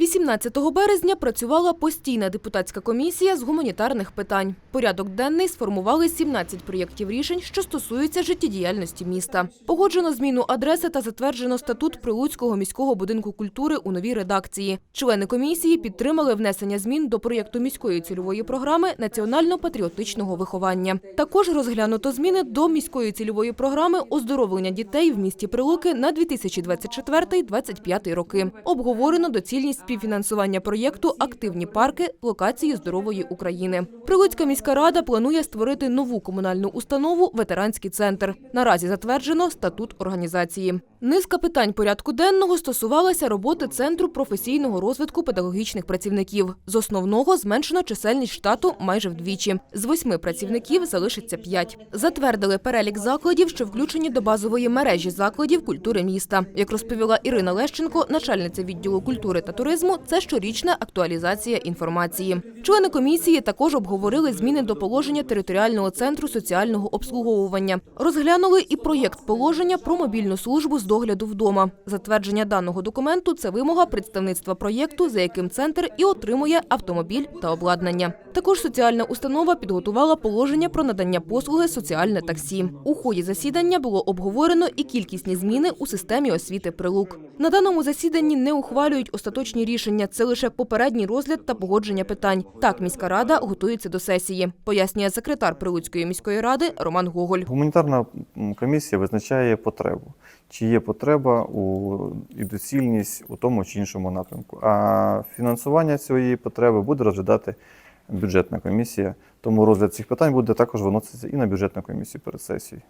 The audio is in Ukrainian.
18 березня працювала постійна депутатська комісія з гуманітарних питань. Порядок денний сформували 17 проєктів рішень, що стосуються життєдіяльності міста. Погоджено зміну адреси та затверджено статут Прилуцького міського будинку культури у новій редакції. Члени комісії підтримали внесення змін до проєкту міської цільової програми національно-патріотичного виховання. Також розглянуто зміни до міської цільової програми оздоровлення дітей в місті Прилуки на 2024-2025 роки. Обговорено доцільність співфінансування проєкту Активні парки локації здорової України. Прилуцька міська рада планує створити нову комунальну установу Ветеранський центр. Наразі затверджено статут організації. Низка питань порядку денного стосувалася роботи центру професійного розвитку педагогічних працівників. З основного зменшено чисельність штату майже вдвічі. З восьми працівників залишиться п'ять. Затвердили перелік закладів, що включені до базової мережі закладів культури міста. Як розповіла Ірина Лещенко, начальниця відділу культури та туризму, це щорічна актуалізація інформації. Члени комісії також обговорили зміни до положення територіального центру соціального обслуговування. Розглянули і проєкт положення про мобільну службу з догляду вдома. Затвердження даного документу це вимога представництва проєкту, за яким центр і отримує автомобіль та обладнання. Також соціальна установа підготувала положення про надання послуги соціальне таксі. У ході засідання було обговорено і кількісні зміни у системі освіти прилук. На даному засіданні не ухвалюють остаточні рішення. Це лише попередній розгляд та погодження питань. Так міська рада готується до сесії, пояснює секретар Прилуцької міської ради Роман Гоголь. Гуманітарна комісія визначає потребу, чи є потреба у і доцільність у тому чи іншому напрямку. А фінансування цієї потреби буде розглядати бюджетна комісія. Тому розгляд цих питань буде також виноситися і на бюджетну комісію перед сесією.